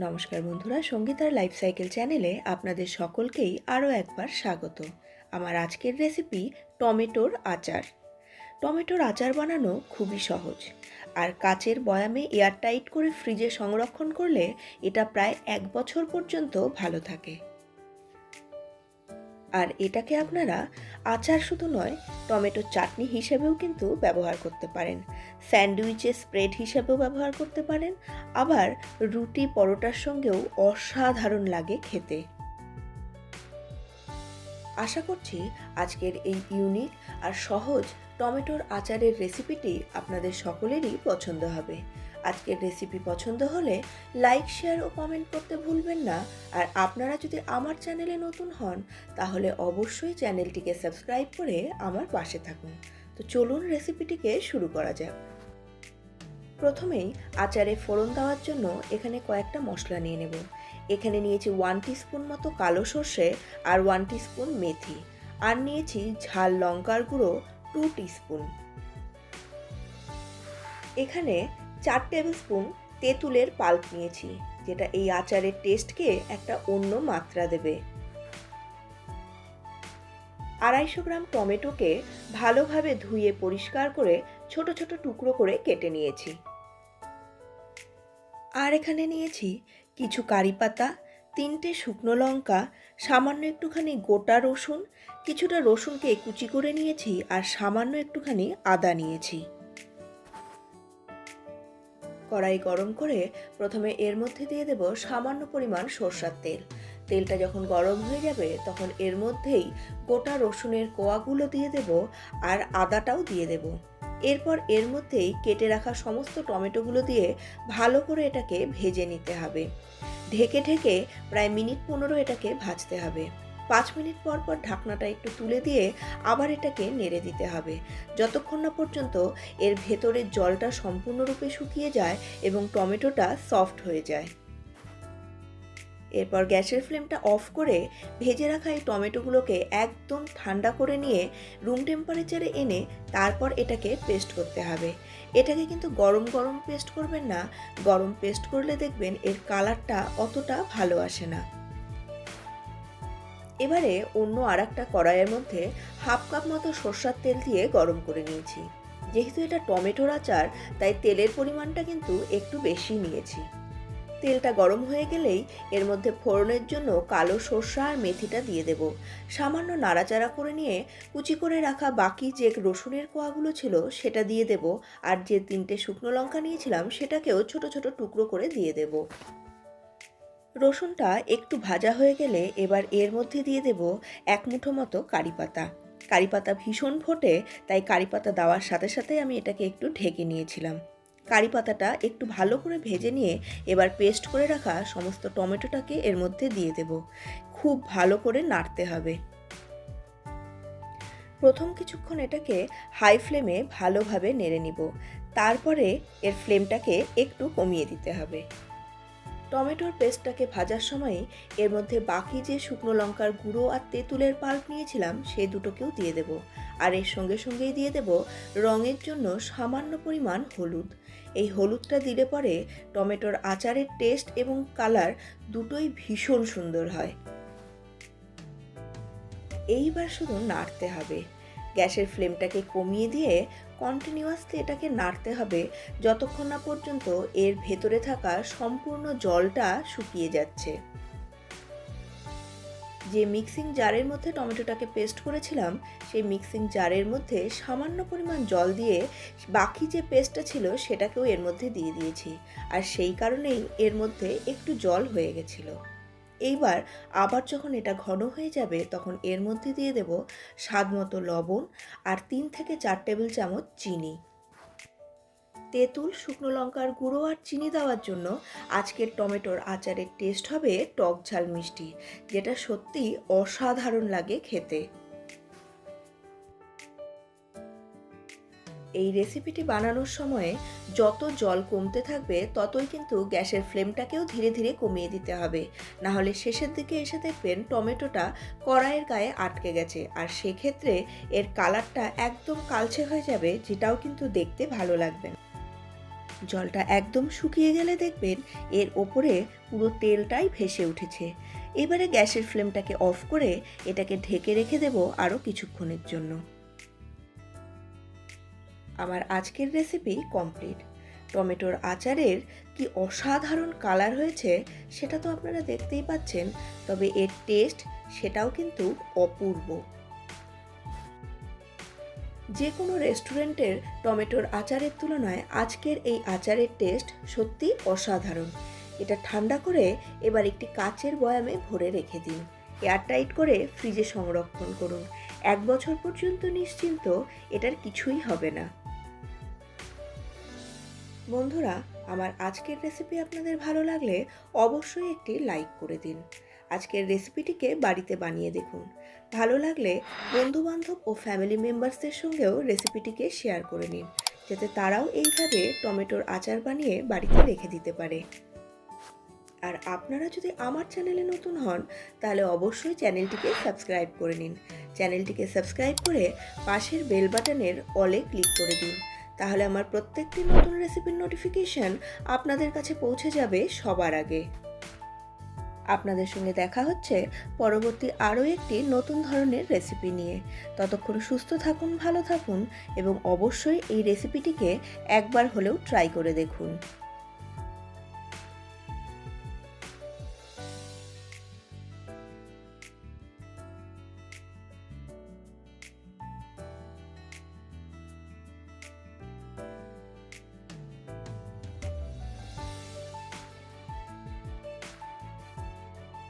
নমস্কার বন্ধুরা সঙ্গীতার life cycle চ্যানেলে আপনাদের সকলকেই আরও একবার স্বাগত। আমার আজকের রেসিপি টমেটোর আচার। টমেটোর আচার বানানো খুবই সহজ। আর কাচের বয়ামে এয়ারটাইট করে ফ্রিজে সংরক্ষণ করলে এটা প্রায় এক বছর পর্যন্ত ভালো থাকে। আর এটাকে আপনারা আচার শুধু নয়, টমেটো চাটনি হিসেবেও কিন্তু ব্যবহার করতে পারেন। স্যান্ডউইচে স্প্রেড হিসেবেও ব্যবহার করতে পারেন। আবার রুটি পরোটার সঙ্গেও অসাধারণ লাগে খেতে। আশা করছি আজকের এই ইউনিক আর সহজ টমেটোর আচারের রেসিপিটি আপনাদের সকলেরই পছন্দ হবে। আজকের রেসিপি পছন্দ হলে লাইক শেয়ার ও কমেন্ট করতে ভুলবেন না। আর আপনারা যদি আমার চ্যানেলে নতুন হন, তাহলে অবশ্যই চ্যানেলটিকে সাবস্ক্রাইব করে আমার পাশে থাকুন। তো চলুন রেসিপিটিকে শুরু করা যাক। প্রথমেই আচারে ফোড়ন দেওয়ার জন্য এখানে কয়েকটা মশলা নিয়ে নেব। এখানে নিয়েছি ওয়ান স্পুন মতো কালো সর্ষে আর ওয়ান স্পুন মেথি। আর নিয়েছি ঝাল লঙ্কার গুঁড়ো টু স্পুন এখানে চার টেবিল স্পুন তেঁতুলের পাল্প নিয়েছি, যেটা এই আচারের টেস্টকে একটা অন্য মাত্রা দেবে। আড়াইশো গ্রাম টমেটোকে ভালোভাবে ধুয়ে পরিষ্কার করে ছোট ছোট টুকরো করে কেটে নিয়েছি। আর এখানে নিয়েছি কিছু কারি পাতা, তিনটে শুকনো লঙ্কা, সামান্য একটুখানি গোটা রসুন, কিছুটা রসুনকে কুচি করে নিয়েছি আর সামান্য একটুখানি আদা নিয়েছি। কড়াই গরম করে প্রথমে এর মধ্যে দিয়ে দেব সামান্য পরিমাণ সর্ষার তেল। তেলটা যখন গরম হয়ে যাবে, তখন এর মধ্যেই গোটা রসুনের কোয়াগুলো দিয়ে দেব আর আদাটাও দিয়ে দেব। এরপর এর মধ্যেই কেটে রাখা সমস্ত টমেটোগুলো দিয়ে ভালো করে এটাকে ভেজে নিতে হবে। ঢেকে ঢেকে প্রায় মিনিট পনেরো এটাকে ভাজতে হবে। পাঁচ মিনিট পর পর ঢাকনাটা একটু তুলে দিয়ে আবার এটাকে নেড়ে দিতে হবে। যতক্ষণ না পর্যন্ত এর ভেতরের জলটা সম্পূর্ণরূপে শুকিয়ে যায় এবং টমেটোটা সফট হয়ে যায়। এরপর গ্যাসের ফ্লেমটা অফ করে ভেজে রাখা এই টমেটোগুলোকে একদম ঠান্ডা করে নিয়ে রুম টেম্পারেচারে এনে তারপর এটাকে পেস্ট করতে হবে। এটাকে কিন্তু গরম গরম পেস্ট করবেন না। গরম পেস্ট করলে দেখবেন এর কালারটা অতটা ভালো আসে না। এবারে অন্য আর একটা কড়াইয়ের মধ্যে হাফ কাপ মতো সর্ষার তেল দিয়ে গরম করে নিয়েছি। যেহেতু এটা টমেটোর আচার, তাই তেলের পরিমাণটা কিন্তু একটু বেশি নিয়েছি। তেলটা গরম হয়ে গেলেই এর মধ্যে ফোড়নের জন্য কালো সর্ষা আর মেথিটা দিয়ে দেব। সামান্য নাড়াচাড়া করে নিয়ে কুচি করে রাখা বাকি যে রসুনের কোয়াগুলো ছিল সেটা দিয়ে দেব। আর যে তিনটে শুকনো লঙ্কা নিয়েছিলাম সেটাকেও ছোট ছোট টুকরো করে দিয়ে দেব। রসুনটা একটু ভাজা হয়ে গেলে এবার এর মধ্যে দিয়ে দেব এক মুঠো মতো কারি পাতা। কারি পাতা ভীষণ ফোটে, তাই কারি পাতা দেওয়ার সাথে সাথে আমি এটাকে একটু ঢেকে নিয়েছিলাম। কারি পাতাটা একটু ভালো করে ভেজে নিয়ে এবার পেস্ট করে রাখা সমস্ত টমেটোটাকে এর মধ্যে দিয়ে দেব। খুব ভালো করে নাড়তে হবে। প্রথম কিছুক্ষণ এটাকে হাই ফ্লেমে ভালোভাবে নেড়ে নিব। তারপরে এর ফ্লেমটাকে একটু কমিয়ে দিতে হবে। টমেটোর পেস্টটাকে ভাজার সময় এর মধ্যে বাকি যে শুকনো লঙ্কার গুঁড়ো আর তেঁতুলের পাল্প নিয়েছিলাম সেই দুটোকেও দিয়ে দেব। আর এর সঙ্গে সঙ্গেই দিয়ে দেব রঙের জন্য সামান্য পরিমাণ হলুদ। এই হলুদটা দিলে পরে টমেটোর আচারের টেস্ট এবং কালার দুটোই ভীষণ সুন্দর হয়। এইবার শুধু নাড়তে হবে। গ্যাসের ফ্লেমটাকে কমিয়ে দিয়ে কন্টিনিউয়াসলি এটাকে নাড়তে হবে যতক্ষণ না পর্যন্ত এর ভেতরে থাকা সম্পূর্ণ জলটা শুকিয়ে যাচ্ছে। যে মিক্সিং জারের মধ্যে টমেটোটাকে পেস্ট করেছিলাম, সেই মিক্সিং জারের মধ্যে সামান্য পরিমাণ জল দিয়ে বাকি যে পেস্টটা ছিল সেটাকেও এর মধ্যে দিয়ে দিয়েছি। আর সেই কারণেই এর মধ্যে একটু জল হয়ে গেছিল। এইবার আবার যখন এটা ঘন হয়ে যাবে, তখন এর মধ্যে দিয়ে দেব স্বাদ মতো লবণ আর তিন থেকে চার টেবিল চামচ চিনি। তেঁতুল, শুকনো লঙ্কার গুঁড়ো আর চিনি দেওয়ার জন্য আজকের টমেটোর আচারের টেস্ট হবে টক ঝাল মিষ্টি, যেটা সত্যি অসাধারণ লাগে খেতে। এই রেসিপিটি বানানোর সময়ে যত জল কমতে থাকবে, ততই কিন্তু গ্যাসের ফ্লেমটাকেও ধীরে ধীরে কমিয়ে দিতে হবে। না হলে শেষের দিকে এসে দেখবেন টমেটোটা কড়াইয়ের গায়ে আটকে গেছে। আর সেক্ষেত্রে এর কালারটা একদম কালচে হয়ে যাবে, যেটাও কিন্তু দেখতে ভালো লাগবে জলটা একদম শুকিয়ে গেলে দেখবেন এর ওপরে পুরো তেলটাই ভেসে উঠেছে। এবারে গ্যাসের ফ্লেমটাকে অফ করে এটাকে ঢেকে রেখে দেব আরও কিছুক্ষণের জন্য। আমার আজকের রেসিপি কমপ্লিট টমেটোর আচারের কি অসাধারণ কালার হয়েছে সেটা তো আপনারা দেখতেই পাচ্ছেন, তবে এর টেস্ট সেটাও কিন্তু অপূর্ব। যে কোনো রেস্টুরেন্টের টমেটোর আচারের তুলনায় আজকের এই আচারের টেস্ট সত্যি অসাধারণ। এটা ঠান্ডা করে এবার একটি কাচের বয়ামে ভরে রেখে দিন। এয়ারটাইট করে ফ্রিজে সংরক্ষণ করুন। এক বছর পর্যন্ত নিশ্চিন্ত এটার কিছুই হবে না। বন্ধুরা, আমার আজকের রেসিপি আপনাদের ভালো লাগলে অবশ্যই একটি লাইক করে দিন। আজকের রেসিপিটিকে বাড়িতে বানিয়ে দেখুন। ভালো লাগলে বন্ধুবান্ধব ও ফ্যামিলি মেম্বার্সদের সঙ্গেও রেসিপিটিকে শেয়ার করে নিন, যাতে তারাও এইভাবে টমেটোর আচার বানিয়ে বাড়িতে রেখে দিতে পারে। আর আপনারা যদি আমার চ্যানেলে নতুন হন, তাহলে অবশ্যই চ্যানেলটিকে সাবস্ক্রাইব করে নিন। চ্যানেলটিকে সাবস্ক্রাইব করে পাশের বেল বাটনের অলে ক্লিক করে দিন। তাহলে আমার প্রত্যেকটি নতুন রেসিপির নোটিফিকেশন আপনাদের কাছে পৌঁছে যাবে সবার আগে। আপনাদের সঙ্গে দেখা হচ্ছে পরবর্তী আরও একটি নতুন ধরনের রেসিপি নিয়ে। ততক্ষণ সুস্থ থাকুন, ভালো থাকুন এবং অবশ্যই এই রেসিপিটিকে একবার হলেও ট্রাই করে দেখুন।